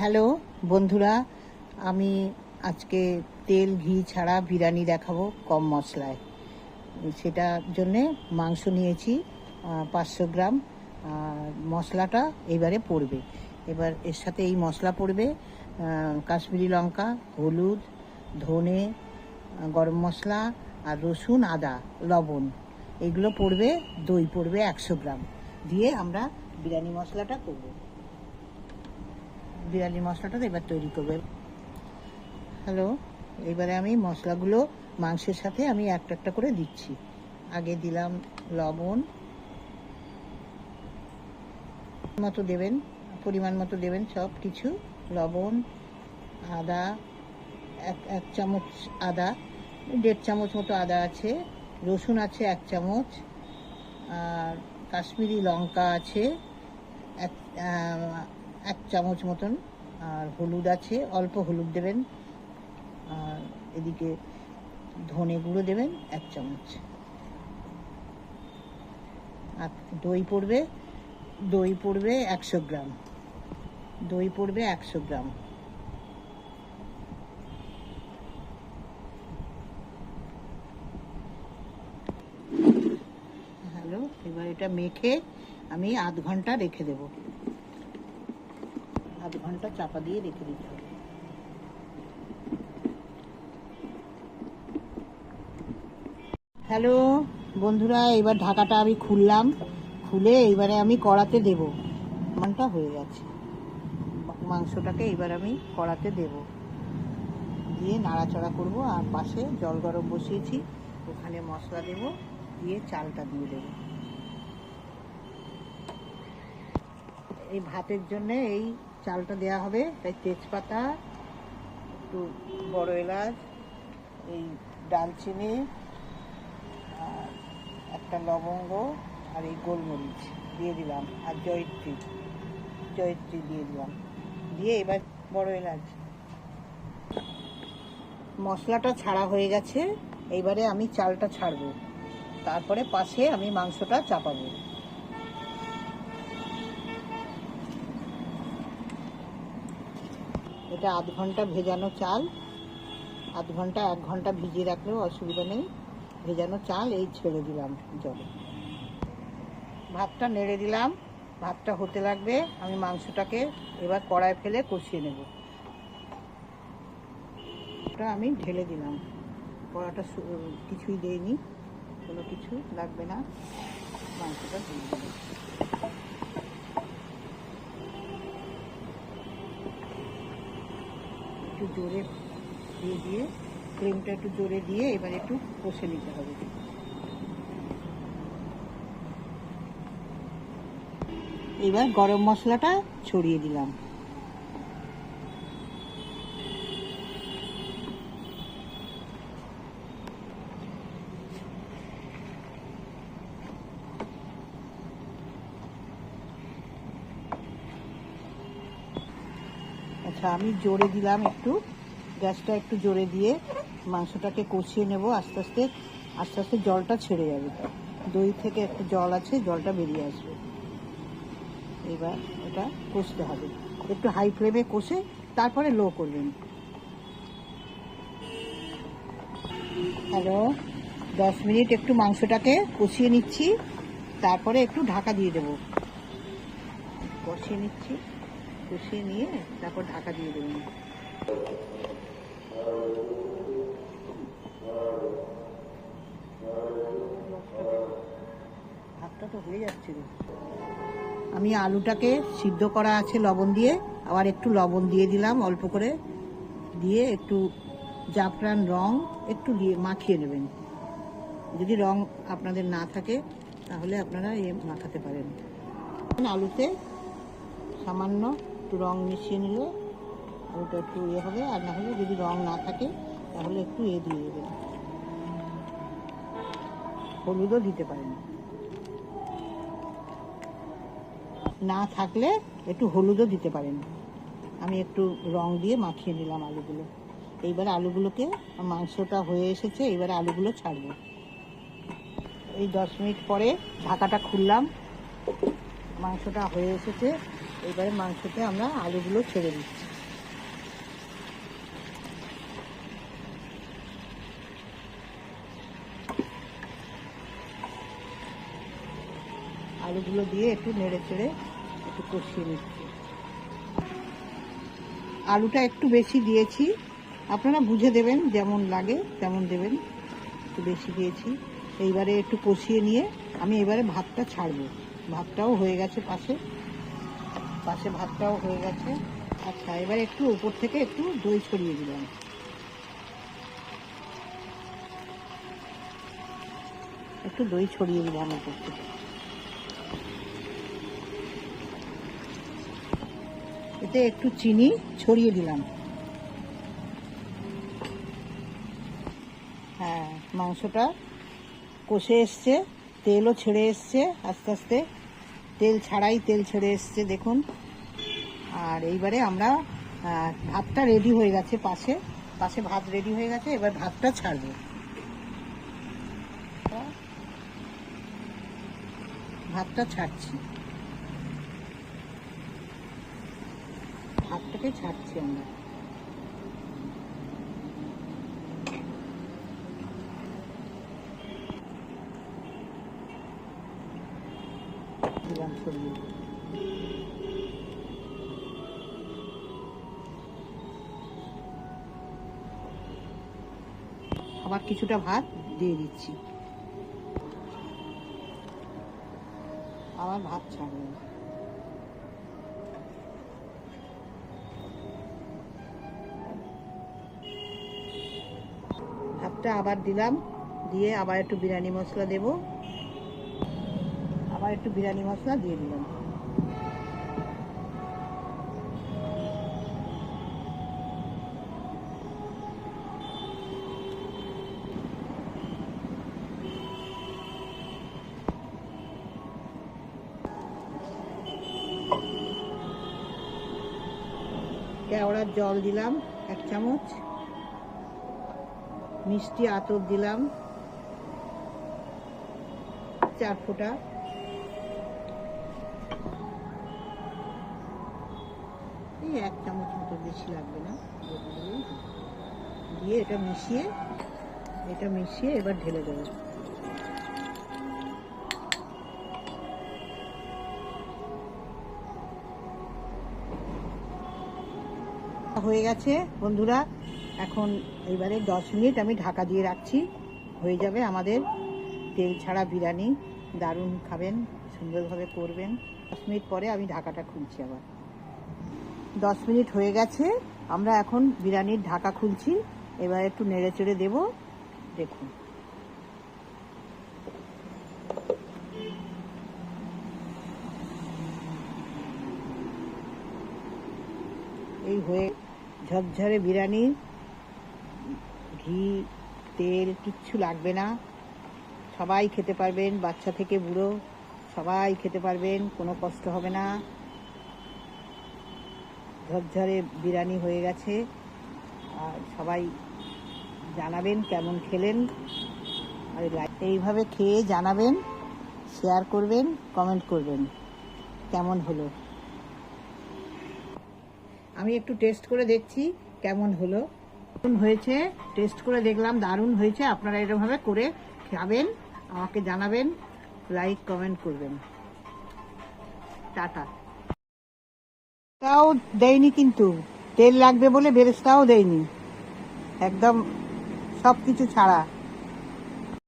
Hello, বন্ধুরা, আমি আজকে তেল, ঘি ছাড়া বিরিয়ানি দেখাবো কম মশলায়। সেটার জন্যে মাংস নিয়েছি পাঁচশো গ্রাম মশলাটা এবারে পড়বে। এবার এর সাথে এই মশলা পড়বে কাশ্মীরি লঙ্কা, হলুদ, ধনে গরম মশলা আর রসুন, আদা, লবণ। এগুলো পড়বে, দই পড়বে একশো গ্রাম। দিয়ে আমরা বিরিয়ানি মশলাটা করব। বিরিয়ানি মশলাটা এবার তৈরি করবে। হ্যালো এবারে আমি মশলাগুলো মাংসের সাথে আমি একটা একটা করে দিচ্ছি। আগে দিলাম লবণ। মতো দেবেন, পরিমাণ মতো দেবেন সব কিছু। লবণ, আদা, এক এক চামচ আদা, দেড় চামচ মতো আদা আছে, রসুন আছে এক চামচ, আর কাশ্মীরি লঙ্কা আছে, এক এক চামচ মতন, আর হলুদ আছে, অল্প হলুদ দেবেন। আর এদিকে ধনে গুঁড়ো দেবেন, এক চামচ। আর দই পড়বে দই পড়বে একশো গ্রাম। দই পড়বে একশো গ্রাম। হ্যালো, এবার এটা মেখে আমি আধ ঘণ্টা রেখে দেবো। আধ ঘণ্টা চাপা দিয়ে রেখে দিতে হবে। হ্যালো, বন্ধুরা, এবার ঢাকাটা আমি খুললাম। খুলে এবারে আমি কড়াতে দেব। মানটা হয়ে গেছে। মাংসটাকে এবার আমি কড়াতে দেব। দিয়ে নাড়াচাড়া করব আর পাশে জল গরম বসিয়েছি। ওখানে মশলা দেব, দিয়ে চালটা দিয়ে দেবো। এই ভাতের জন্য এই চালটা দেয়া হবে, তাই তেজপাতা, একটু বড় এলাচ, এই ডালচিনি, আর একটা লবঙ্গ আর এই গোলমরিচ দিয়ে দিলাম, আর জয়ত্রী জয়ত্রী দিয়ে দিলাম। দিয়ে এবার বড় এলাচ। মশলাটা ছাড়া হয়ে গেছে, এইবারে আমি চালটা ছাড়বো। তারপরে পাশে আমি মাংসটা চাপাবো। এটা আধ ঘণ্টা ভেজানো চাল। আধ ঘণ্টা, এক ঘণ্টা ভিজিয়ে রাখলেও অসুবিধা নেই। ভেজানো চাল, এই ছেড়ে দিলাম জলে। ভাতটা নেড়ে দিলাম। ভাতটা হতে লাগবে। আমি মাংসটাকে এবার কড়ায় ফেলে কষিয়ে নেব। ওটা আমি ঢেলে দিলাম। কড়াটা কিছুই দেইনি। কোনো কিছু লাগবে না। মাংসটা দিয়ে দিলাম। জোরে দিয়ে দিয়ে ক্রিমটা একটু জোরে দিয়ে এবার একটু কষে নিতে হবে। এবার গরম মশলাটা ছড়িয়ে দিলাম। আচ্ছা আমি জোরে দিলাম একটু। গ্যাসটা একটু জোরে দিয়ে মাংসটাকে কষিয়ে নেব, আস্তে আস্তে আস্তে আস্তে জলটা ছেড়ে যাবে। দই থেকে একটু জল আছে, জলটা বেরিয়ে আসবে। এবার এটা কষতে হবে। একটু হাই ফ্লেমে কষে তারপরে লো করবেন। হ্যালো, দশ মিনিট একটু মাংসটাকে কষিয়ে নিচ্ছি, তারপরে একটু ঢাকা দিয়ে দেবো। কষিয়ে নিচ্ছি। কষিয়ে নিয়ে তারপর ঢাকা দিয়ে দেবেন ভাতটা তো হয়ে যাচ্ছে রে। আমি আলুটাকে সিদ্ধ করা আছে লবণ দিয়ে, আবার একটু লবণ দিয়ে দিলাম অল্প করে, দিয়ে একটু জাফরান রং একটু দিয়ে মাখিয়ে নেবেন। যদি রং আপনাদের না থাকে, তাহলে আপনারা এ মাখাতে পারেন। আলুতে সামান্য একটু রং মিশিয়ে নিলে ওটা একটু ইয়ে হবে, আর না হলে যদি রং না থাকে, তাহলে একটু এ দিয়ে দেবেন। হলুদও দিতে পারেন। না থাকলে একটু হলুদও দিতে পারেন। আমি একটু রং দিয়ে মাখিয়ে নিলাম আলুগুলো। এইবার আলুগুলোকে, মাংসটা হয়ে এসেছে এবারে আলুগুলো ছাড়বো। এই দশ মিনিট পরে ঢাকাটা খুললাম। মাংসটা হয়ে এসেছে। এবারে মাংসতে আমরা আলুগুলো ছেড়ে দিচ্ছি। আলুগুলো দিয়ে একটু নেড়ে চেড়ে একটু কষিয়ে নিচ্ছি। আলুটা একটু বেশি দিয়েছি। আপনারা বুঝে দেবেন যেমন লাগে, তেমন দেবেন। একটু বেশি দিয়েছি। এইবারে একটু কষিয়ে নিয়ে আমি এবারে ভাতটা ছাড়বো। ভাতটাও হয়ে গেছে পাশে। পাশে ভাতটাও হয়ে গেছে। আচ্ছা এবার একটু উপর থেকে একটু দই ছড়িয়ে দিলাম। একটু দই ছড়িয়ে দিলাম উপর থেকে। এতে একটু চিনি ছড়িয়ে দিলাম। হ্যাঁ মাংসটা কষে এসছে, তেলও ছেড়ে এসছে, আস্তে আস্তে। তেল ছাড়াই তেল ছেড়ে এসছে, দেখুন। আর এইবারে আমরা ভাতটা রেডি হয়ে গেছে পাশে। পাশে ভাত রেডি হয়ে গেছে, এবার ভাতটা ছাড়বো। ভাতটা ছাড়ছি। ভাতটাকে ছাড়ছি আমরা। দিলাম সরিয়ে আবার কিছুটা ভাত দিয়ে দিচ্ছি। আবার ভাত ছাড়বো। ভাতটা আবার দিলাম, দিয়ে আবার একটু বিরিয়ানি মশলা দেব। আবার একটু বিরিয়ানি মশলা দিয়ে দিলাম। কেওড়ার জল দিলাম, এক চামচ মিষ্টি আতর দিলাম, চার ফোঁটা এই এক চামচ মতো বেশি লাগবে না। দিয়ে এটা মিশিয়ে এটা মিশিয়ে এবার ঢেলে দেবো হয়ে গেছে। বন্ধুরা, এখন এবারে দশ মিনিট আমি ঢাকা দিয়ে রাখছি। হয়ে যাবে আমাদের তেল ছাড়া বিরিয়ানি। দারুণ খাবেন, সুন্দরভাবে করবেন। দশ মিনিট পরে আমি ঢাকাটা খুলছি আবার। দশ মিনিট হয়ে গেছে, আমরা এখন বিরিয়ানির ঢাকা খুলছি। এবার একটু নেড়ে চেড়ে দেবো, দেখুন। এই হয়ে ঝরঝরে বিরিয়ানি, ঘি, তেল, কিচ্ছু লাগবে না। সবাই খেতে পারবেন, বাচ্চা থেকে বুড়ো, সবাই খেতে পারবেন, কোনো কষ্ট হবে না। ঝরঝরে বিরিয়ানি হয়ে গেছে। আর সবাই জানাবেন কেমন খেলেন। আর এইভাবে খেয়ে জানাবেন শেয়ার করবেন কমেন্ট করবেন, কেমন হলো? আমি একটু টেস্ট করে দেখছি কেমন হলো। দারুণ হয়েছে টেস্ট করে দেখলাম, দারুণ হয়েছে। আপনারা এরকমভাবে করে খাবেন, আমাকে জানাবেন লাইক কমেন্ট করবেন। টাটা। তাও দেয়নি কিন্তু, তেল লাগবে বলে বেরেস্তাও দেয়নি। একদম সব কিছু ছাড়া।